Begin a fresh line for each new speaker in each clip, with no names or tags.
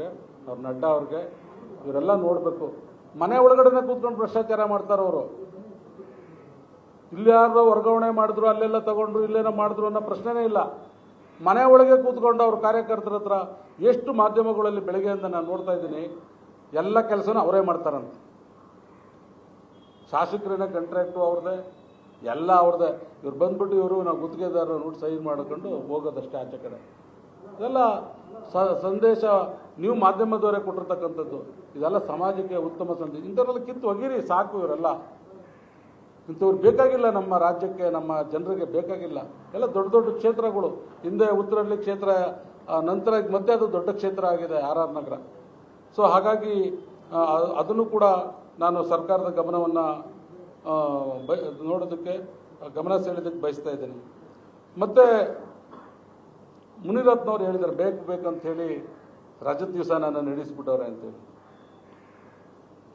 ಅವ್ರಿಗೆ, ಅವ್ರ ನಡ್ಡಾ ಅವ್ರಿಗೆ, ಇವರೆಲ್ಲ ನೋಡಬೇಕು. ಮನೆ ಒಳಗಡೆನೆ ಕೂತ್ಕೊಂಡು ಭ್ರಷ್ಟಾಚಾರ ಮಾಡ್ತಾರೆ ಅವರು? ಇಲ್ಲಿ ಯಾರೋ ವರ್ಗಾವಣೆ ಮಾಡಿದ್ರು, ಅಲ್ಲೆಲ್ಲ ತಗೊಂಡ್ರು, ಇಲ್ಲೇನೋ ಮಾಡಿದ್ರು ಅನ್ನೋ ಪ್ರಶ್ನೆನೇ ಇಲ್ಲ. ಮನೆ ಒಳಗೆ ಕೂತ್ಕೊಂಡು ಅವ್ರ ಕಾರ್ಯಕರ್ತರ ಹತ್ರ ಎಷ್ಟು ಮಾಧ್ಯಮಗಳಲ್ಲಿ ಬೆಳಗ್ಗೆಯಿಂದ ನಾನು ನೋಡ್ತಾ ಇದ್ದೀನಿ, ಎಲ್ಲ ಕೆಲಸನೂ ಅವರೇ ಮಾಡ್ತಾರಂತೆ. ಶಾಸಕರೇನ ಕಾಂಟ್ರಾಕ್ಟು ಅವ್ರದ್ದೇ, ಎಲ್ಲ ಅವ್ರದೇ ಇವ್ರು ಬಂದ್ಬಿಟ್ಟು ಇವರು ನಾವು ಗುತ್ತಿಗೆದಾರರು ನೋಡಿ ಸೈನ್ ಮಾಡ್ಕೊಂಡು ಹೋಗೋದಷ್ಟೇ ಆಚೆ ಕಡೆ. ಇದೆಲ್ಲ ಸಂದೇಶ ನೀವು ಮಾಧ್ಯಮದವರೇ ಕೊಟ್ಟಿರ್ತಕ್ಕಂಥದ್ದು. ಇದೆಲ್ಲ ಸಮಾಜಕ್ಕೆ ಉತ್ತಮ ಸಂದೇಶ. ಇಂಥವ್ರೆಲ್ಲ ಕಿತ್ತು ಒಗಿರಿ ಸಾಕು ಇವರೆಲ್ಲ. ಇಂಥವ್ರು ಬೇಕಾಗಿಲ್ಲ ನಮ್ಮ ರಾಜ್ಯಕ್ಕೆ, ನಮ್ಮ ಜನರಿಗೆ ಬೇಕಾಗಿಲ್ಲ. ಎಲ್ಲ ದೊಡ್ಡ ದೊಡ್ಡ ಕ್ಷೇತ್ರಗಳು. ಹಿಂದೆ ಉತ್ತರಹಳ್ಳಿ ಕ್ಷೇತ್ರ ನಂತರ ಮತ್ತೆ ಅದು ದೊಡ್ಡ ಕ್ಷೇತ್ರ ಆಗಿದೆ ಆರ್ ಆರ್ ನಗರ. ಸೊ ಹಾಗಾಗಿ ಅದನ್ನು ಕೂಡ ನಾನು ಸರ್ಕಾರದ ಗಮನವನ್ನು ಬ ನೋಡೋದಕ್ಕೆ, ಗಮನ ಸೆಳೆದಕ್ಕೆ ಬಯಸ್ತಾ ಇದ್ದೀನಿ. ಮತ್ತು ಮುನಿರತ್ನವ್ರು ಹೇಳಿದ್ದಾರೆ ಬೇಕು ಬೇಕಂತ ಹೇಳಿ ರಜತ್ ದಿವಸ ನಾನು ನಡೆಸ್ಬಿಟ್ಟವ್ರೆ ಅಂತೇಳಿ.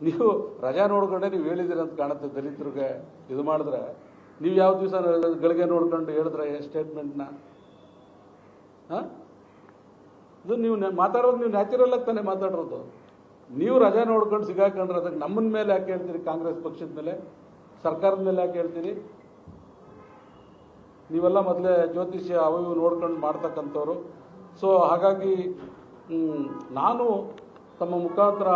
ನೀವು ರಜಾ ನೋಡ್ಕೊಂಡೆ ನೀವು ಹೇಳಿದಿರಿ ಅಂತ ಕಾಣುತ್ತೆ ದಲಿತರಿಗೆ, ಇದು ಮಾಡಿದ್ರೆ. ನೀವು ಯಾವ ದಿವಸ ಗಳಿಗೆ ನೋಡ್ಕೊಂಡು ಹೇಳಿದ್ರೆ ಸ್ಟೇಟ್ಮೆಂಟ್ನ ಹಾಂ? ಇದು ನೀವು ಮಾತಾಡೋದು ನೀವು ನ್ಯಾಚುರಲ್ ಆಗಿ ತಾನೇ ಮಾತಾಡಿರೋದು. ನೀವು ರಜಾ ನೋಡ್ಕೊಂಡು ಸಿಗಾಕೊಂಡ್ರೆ ಅದಕ್ಕೆ ನಮ್ಮನ ಮೇಲೆ ಯಾಕೆ ಹೇಳ್ತೀರಿ? ಕಾಂಗ್ರೆಸ್ ಪಕ್ಷದ ಮೇಲೆ, ಸರ್ಕಾರದ ಮೇಲೆ ಯಾಕೆ ಹೇಳ್ತೀರಿ? ನೀವೆಲ್ಲ ಮೊದಲೇ ಜ್ಯೋತಿಷ್ಯ ಅವು ನೋಡ್ಕೊಂಡು ಮಾಡ್ತಕ್ಕಂಥವ್ರು. ಸೊ ಹಾಗಾಗಿ ನಾನು ತಮ್ಮ ಮುಖಾಂತರ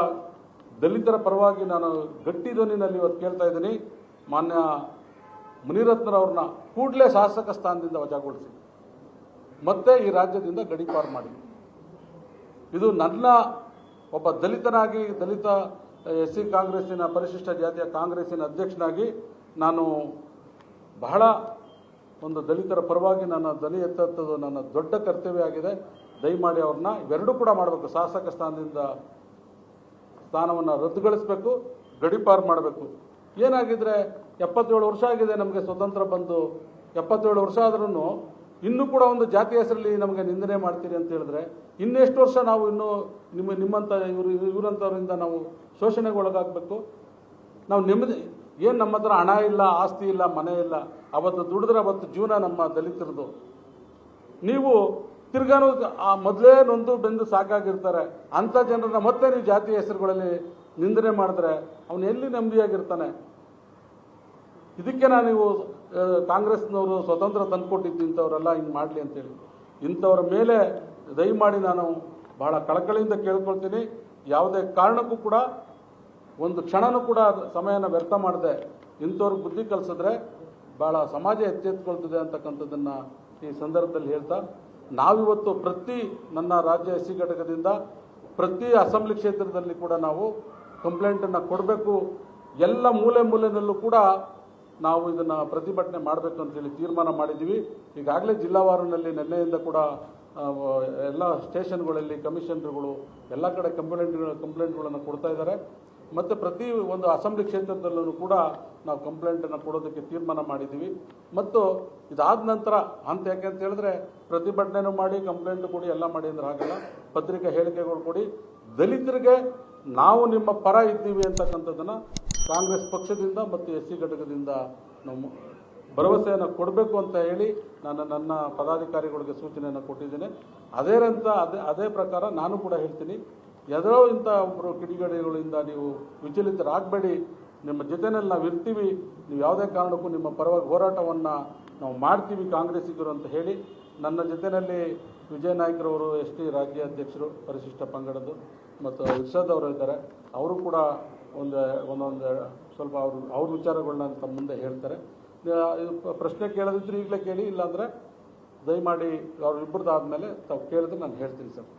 ದಲಿತರ ಪರವಾಗಿ ನಾನು ಗಟ್ಟಿ ಧ್ವನಿನಲ್ಲಿ ಇವತ್ತು ಕೇಳ್ತಾ ಇದ್ದೀನಿ. ಮಾನ್ಯ ಮುನಿರತ್ನರವ್ರನ್ನ ಕೂಡಲೇ ಶಾಸಕ ಸ್ಥಾನದಿಂದ ವಜಾಗೊಳಿಸಿ. ಮತ್ತೆ ಈ ರಾಜ್ಯದಿಂದ ಗಡಿಪಾರು ಮಾಡಿ. ಇದು ನನ್ನ ಒಬ್ಬ ದಲಿತನಾಗಿ, ದಲಿತ ಎಸ್ ಸಿ ಕಾಂಗ್ರೆಸ್ಸಿನ ಪರಿಶಿಷ್ಟ ಜಾತಿಯ ಕಾಂಗ್ರೆಸ್ಸಿನ ಅಧ್ಯಕ್ಷನಾಗಿ ನಾನು ಬಹಳ ಒಂದು ದಲಿತರ ಪರವಾಗಿ ನನ್ನ ದಲಿ ಎತ್ತದ್ದು ನನ್ನ ದೊಡ್ಡ ಕರ್ತವ್ಯ ಆಗಿದೆ. ದಯಮಾಡಿ ಅವ್ರನ್ನ ಇವೆರಡೂ ಕೂಡ ಮಾಡಬೇಕು. ಶಾಸಕ ಸ್ಥಾನದಿಂದ ಸ್ಥಾನವನ್ನು ರದ್ದುಗೊಳಿಸಬೇಕು, ಗಡಿಪಾರು ಮಾಡಬೇಕು. ಏನಾಗಿದ್ರೆ ಎಪ್ಪತ್ತೇಳು ವರ್ಷ ಆಗಿದೆ ನಮಗೆ ಸ್ವತಂತ್ರ ಬಂದು. ಎಪ್ಪತ್ತೇಳು ವರ್ಷ ಆದ್ರೂ ಇನ್ನೂ ಕೂಡ ಒಂದು ಜಾತಿ ಹೆಸರಲ್ಲಿ ನಮಗೆ ನಿಂದನೆ ಮಾಡ್ತೀರಿ ಅಂತ ಹೇಳಿದ್ರೆ ಇನ್ನೆಷ್ಟು ವರ್ಷ ನಾವು ಇನ್ನೂ ನಿಮ್ಮ ನಿಮ್ಮಂಥ ಇವರು ಇವರಂಥವರಿಂದ ನಾವು ಶೋಷಣೆಗೆ ಒಳಗಾಗಬೇಕು ನಾವು ನೆಮ್ಮದಿ ಏನು ನಮ್ಮ ಹತ್ರ ಹಣ ಇಲ್ಲ, ಆಸ್ತಿ ಇಲ್ಲ, ಮನೆ ಇಲ್ಲ, ಅವತ್ತು ದುಡಿದ್ರೆ ಅವತ್ತು ಜೀವನ ನಮ್ಮ ದಲಿತರದು. ನೀವು ತಿರ್ಗಾನು ಮೊದಲೇ ನೊಂದು ಬೆಂದು ಸಾಕಾಗಿರ್ತಾರೆ. ಅಂಥ ಜನರನ್ನ ಮತ್ತೆ ನೀವು ಜಾತಿ ಹೆಸರುಗಳಲ್ಲಿ ನಿಂದನೆ ಮಾಡಿದ್ರೆ ಅವನು ಎಲ್ಲಿ ನೆಮ್ಮದಿಯಾಗಿರ್ತಾನೆ? ಇದಕ್ಕೆ ನಾನು ನೀವು ಕಾಂಗ್ರೆಸ್ನವರು ಸ್ವತಂತ್ರ ತಂದುಕೊಟ್ಟಿದ್ದು ಇಂಥವರೆಲ್ಲ ಹಿಂಗೆ ಮಾಡಲಿ ಅಂತೇಳಿ ಇಂಥವ್ರ ಮೇಲೆ ದಯಮಾಡಿ ನಾನು ಬಹಳ ಕಳಕಳಿಯಿಂದ ಕೇಳ್ಕೊಳ್ತೀನಿ. ಯಾವುದೇ ಕಾರಣಕ್ಕೂ ಕೂಡ ಒಂದು ಕ್ಷಣನೂ ಕೂಡ ಸಮಯನ ವ್ಯರ್ಥ ಮಾಡದೆ ಇಂಥವ್ರಿಗೆ ಬುದ್ಧಿ ಕಲಿಸಿದ್ರೆ ಭಾಳ ಸಮಾಜ ಎಚ್ಚೆತ್ಕೊಳ್ತದೆ ಅಂತಕ್ಕಂಥದ್ದನ್ನು ಈ ಸಂದರ್ಭದಲ್ಲಿ ಹೇಳ್ತಾ, ನಾವಿವತ್ತು ಪ್ರತಿ ನನ್ನ ರಾಜ್ಯ ಎಸ್ ಸಿ ಘಟಕದಿಂದ ಪ್ರತಿ ಅಸೆಂಬ್ಲಿ ಕ್ಷೇತ್ರದಲ್ಲಿ ಕೂಡ ನಾವು ಕಂಪ್ಲೇಂಟನ್ನು ಕೊಡಬೇಕು. ಎಲ್ಲ ಮೂಲೆ ಮೂಲೆಯಲ್ಲೂ ಕೂಡ ನಾವು ಇದನ್ನು ಪ್ರತಿಭಟನೆ ಮಾಡಬೇಕು ಅಂತೇಳಿ ತೀರ್ಮಾನ ಮಾಡಿದ್ದೀವಿ. ಈಗಾಗಲೇ ಜಿಲ್ಲಾವಾರಿನಲ್ಲಿ ನಿನ್ನೆಯಿಂದ ಕೂಡ ಎಲ್ಲ ಸ್ಟೇಷನ್ಗಳಲ್ಲಿ ಕಮಿಷನರ್ಗಳು ಎಲ್ಲ ಕಡೆ ಕಂಪ್ಲೇಂಟ್ಗಳ, ಕಂಪ್ಲೇಂಟ್ಗಳನ್ನು ಕೊಡ್ತಾ ಇದ್ದಾರೆ. ಮತ್ತು ಪ್ರತಿ ಒಂದು ಅಸೆಂಬ್ಲಿ ಕ್ಷೇತ್ರದಲ್ಲೂ ಕೂಡ ನಾವು ಕಂಪ್ಲೇಂಟನ್ನು ಕೊಡೋದಕ್ಕೆ ತೀರ್ಮಾನ ಮಾಡಿದ್ದೀವಿ. ಮತ್ತು ಇದಾದ ನಂತರ, ಅಂತ ಯಾಕೆ ಅಂತ ಹೇಳಿದ್ರೆ, ಪ್ರತಿಭಟನೆನೂ ಮಾಡಿ, ಕಂಪ್ಲೇಂಟ್ ಕೊಡಿ, ಎಲ್ಲ ಮಾಡಿ ಅಂದ್ರೆ ಆಗಲ್ಲ ಪತ್ರಿಕಾ ಹೇಳಿಕೆಗಳು ಕೊಡಿ. ದಲಿತರಿಗೆ ನಾವು ನಿಮ್ಮ ಪರ ಇದ್ದೀವಿ ಅಂತಕ್ಕಂಥದ್ದನ್ನು ಕಾಂಗ್ರೆಸ್ ಪಕ್ಷದಿಂದ ಮತ್ತು ಎಸ್ ಸಿ ಘಟಕದಿಂದ ನಾವು ಭರವಸೆಯನ್ನು ಕೊಡಬೇಕು ಅಂತ ಹೇಳಿ ನಾನು ನನ್ನ ಪದಾಧಿಕಾರಿಗಳಿಗೆ ಸೂಚನೆಯನ್ನು ಕೊಟ್ಟಿದ್ದೇನೆ. ಅದೇ ರಂತ, ಅದೇ ಅದೇ ಪ್ರಕಾರ ನಾನು ಕೂಡ ಹೇಳ್ತೀನಿ. ಯಾವುದೋ ಇಂಥ ಒಬ್ಬರು ಕಿಡಿಗೇಡಿಗಳಿಂದ ನೀವು ವಿಚಲಿತರಾಗಬೇಡಿ. ನಿಮ್ಮ ಜೊತೆನಲ್ಲಿ ನಾವು ಇರ್ತೀವಿ. ನೀವು ಯಾವುದೇ ಕಾರಣಕ್ಕೂ ನಿಮ್ಮ ಪರವಾಗಿ ಹೋರಾಟವನ್ನು ನಾವು ಮಾಡ್ತೀವಿ ಕಾಂಗ್ರೆಸ್ಸಿಗರು ಅಂತ ಹೇಳಿ. ನನ್ನ ಜೊತೆಯಲ್ಲಿ ವಿಜಯ ನಾಯ್ಕರವರು, ಎಸ್ ಟಿ ರಾಜ್ಯಾಧ್ಯಕ್ಷರು ಪರಿಶಿಷ್ಟ ಪಂಗಡದ್ದು ಮತ್ತು ಇರ್ಷಾದ್ ಅವರು ಇದ್ದಾರೆ. ಅವರು ಕೂಡ ಒಂದು ಒಂದೊಂದು ಸ್ವಲ್ಪ ಅವರು ಅವ್ರ ವಿಚಾರಗಳನ್ನ ತಮ್ಮ ಮುಂದೆ ಹೇಳ್ತಾರೆ. ಪ್ರಶ್ನೆ ಕೇಳೋದಿದ್ರೆ ಈಗಲೇ ಕೇಳಿ, ಇಲ್ಲಾಂದರೆ ದಯಮಾಡಿ ಅವ್ರಿಬ್ಬರದಾದ್ಮೇಲೆ ತಾವು ಕೇಳಿದ್ರೆ ನಾನು ಹೇಳ್ತೀನಿ ಸರ್.